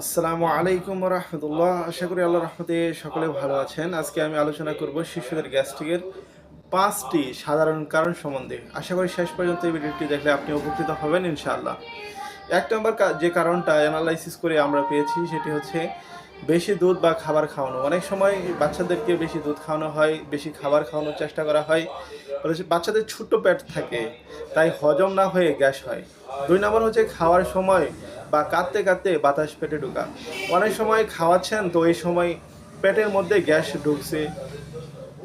আসসালামু আলাইকুম রহমতুল্লাহ আশা করি আল্লাহ রহমতে সকলে ভালো আছেন। আজকে আমি আলোচনা করব শিশুদের গ্যাস্ট্রিকের পাঁচটি সাধারণ কারণ সম্বন্ধে। আশা করি শেষ পর্যন্ত এই ভিডিওটি দেখলে আপনি উপকৃত হবেন ইনশাআল্লাহ। এক নম্বর যে কারণটা অ্যানালাইসিস করে আমরা পেয়েছি, সেটি হচ্ছে বেশি দুধ বা খাবার খাওয়ানো। অনেক সময় বাচ্চাদেরকে বেশি দুধ খাওয়ানো হয়, বেশি খাবার খাওয়ানোর চেষ্টা করা হয়। বাচ্চাদের ছোট্ট পেট থাকে, তাই হজম না হয়ে গ্যাস হয়। দুই নম্বর হচ্ছে খাওয়ার সময় বা কাঁদতে কাঁদতে বাতাস পেটে ঢোকা। অনেক সময় খাওয়াচ্ছেন, তো এই সময় পেটের মধ্যে গ্যাস ঢুকছে,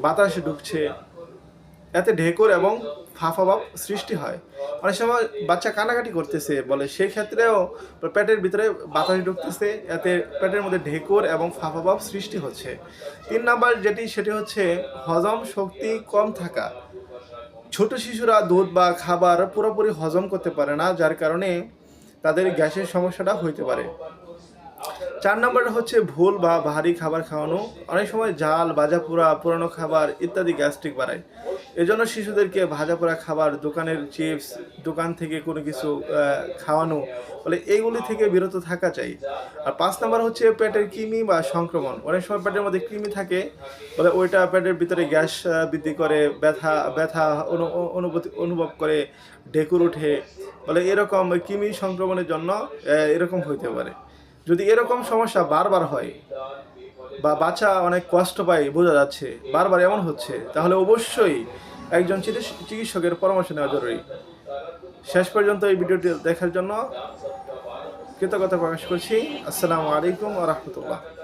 বাতাস ঢুকছে এতে ঢেকুর এবং ফাফা ভাব সৃষ্টি হয়। অনেক সময় বাচ্চা কানাকাটি করতেছে, বলে সেই ক্ষেত্রেও পেটের ভিতরে বাতাস ঢুকতেছে, এতে পেটের মধ্যে ঢেকুর এবং ফাফা ভাব সৃষ্টি হচ্ছে। তিন নাম্বার যেটি, সেটি হচ্ছে হজম শক্তি কম থাকা। ছোট শিশুরা দুধ বা খাবার পুরোপুরি হজম করতে পারে না, যার কারণে তাদের গ্যাসের সমস্যাটা হইতে পারে। চার নম্বর হচ্ছে ভুল বা ভারী খাবার খাওয়ানো। অনেক সময় জাল ভাজা পোড়া পুরানো খাবার ইত্যাদি গ্যাস্ট্রিক বাড়ায়। এজন্য শিশুদেরকে ভাজা পোড়া খাবার, দোকানের চিপস, দোকান থেকে কোনো কিছু খাওয়ানো বলে এইগুলি থেকে বিরত থাকা চাই। আর পাঁচ নাম্বার হচ্ছে পেটের কৃমি বা সংক্রমণ। অনেক সময় পেটের মধ্যে কৃমি থাকে বলে ওইটা পেটের ভিতরে গ্যাস বৃদ্ধি করে, ব্যথা ব্যথা অনু- অনু- অনুভূতি, অনুভব করে, ঢেকুর ওঠে বলে এরকম কৃমি সংক্রমণের জন্য এরকম হইতে পারে। যদি এরকম সমস্যা বারবার হয় বা বাচ্চা অনেক কষ্ট পায় বোঝা যাচ্ছে। বারবার এমন হচ্ছে। তাহলে অবশ্যই একজন চিকিৎস- চিকিৎসকের পরামর্শ নেওয়া জরুরি। শেষ পর্যন্ত এই ভিডিওটি দেখার জন্য কৃতজ্ঞতা প্রকাশ করছি। আসসালামু আলাইকুম আ রহমতুল্লাহ।